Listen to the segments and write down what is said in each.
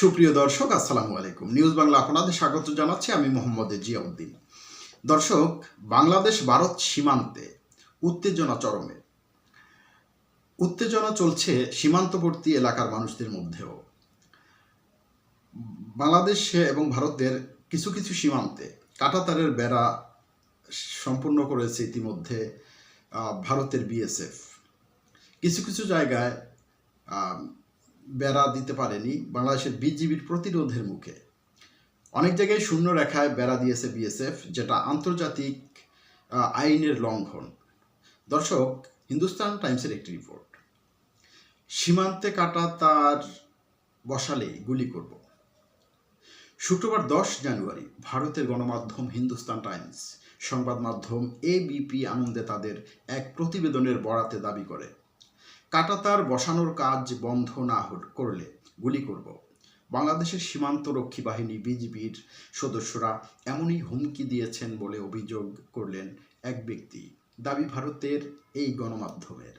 সুপ্রিয় দর্শক, আসসালামু আলাইকুম। নিউজ বাংলা আপনাদের স্বাগত জানাচ্ছি। আমি মোহাম্মদ জিয়াউদ্দিন। দর্শক, বাংলাদেশ ভারত সীমান্তে উত্তেজনা চরমে। উত্তেজনা চলছে সীমান্তবর্তী এলাকার মানুষদের মধ্যেও। বাংলাদেশ এবং ভারতের কিছু কিছু সীমান্তে কাঁটাতারের বেড়া সম্পূর্ণ করেছে ইতিমধ্যে ভারতের বিএসএফ। কিছু কিছু জায়গায় বেড়া দিতে পারেনি বাংলাদেশের বিজিবির প্রতিরোধের মুখে। অনেক জায়গায় শূন্য রেখায় বেড়া দিয়েছে বিএসএফ, যেটা আন্তর্জাতিক আইনের লঙ্ঘন। দর্শক, হিন্দুস্তান টাইমসের একটি রিপোর্ট। সীমান্তে কাটা তার বসালে গুলি করব। শুক্রবার দশ জানুয়ারি, ভারতের গণমাধ্যম হিন্দুস্তান টাইমস, সংবাদ মাধ্যম এবিপি আনন্দে তাদের এক প্রতিবেদনের বরাতে দাবি করে। কাটাতার বসানোর কাজ বন্ধ না করলে গুলি করব। বাংলাদেশের সীমান্ত রক্ষী বাহিনী বিজিবির সদস্যরা এমনই হুমকি দিয়েছেন বলে অভিযোগ করলেন এক ব্যক্তি। দাবি ভারতের এই গণমাধ্যমের।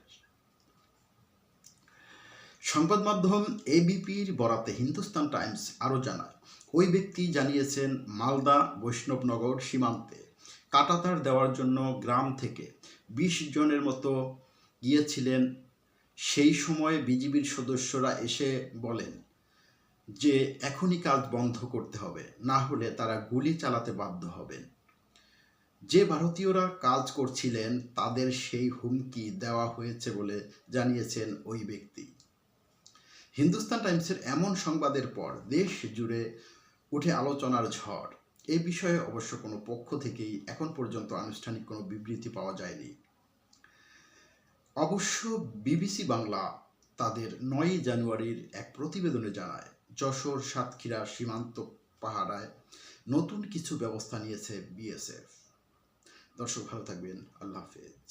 সংবাদ মাধ্যম এবিপির বরাতে হিন্দুস্তান টাইমস আরও জানায়, ওই ব্যক্তি জানিয়েছেন, মালদা, বৈষ্ণবনগর সীমান্তে কাটাতার দেওয়ার জন্য গ্রাম থেকে বিশ জনের মতো গিয়েছিলেন সেই সময়ে বিজিবির সদস্যরা এসে বলেন যে, এখনই কাজ বন্ধ করতে হবে, না হলে তারা গুলি চালাতে বাধ্য হবেন। যে ভারতীয়রা কাজ করছিলেন, তাদের সেই হুমকি দেওয়া হয়েছে বলে জানিয়েছেন ওই ব্যক্তি। হিন্দুস্তান টাইমসের এমন সংবাদের পর দেশ জুড়ে উঠে আলোচনার ঝড়। এ বিষয়ে অবশ্য কোনো পক্ষ থেকেই এখন পর্যন্ত আনুষ্ঠানিক কোনো বিবৃতি পাওয়া যায়নি। অবশ্য বিবিসি বাংলা তাদের নয়ই জানুয়ারির এক প্রতিবেদনে জানায়, যশোর, সাতক্ষীরা সীমান্ত পাহারায় নতুন কিছু ব্যবস্থা নিয়েছে বিএসএফ দর্শক ভালো থাকবেন, আল্লাহ হাফেজ।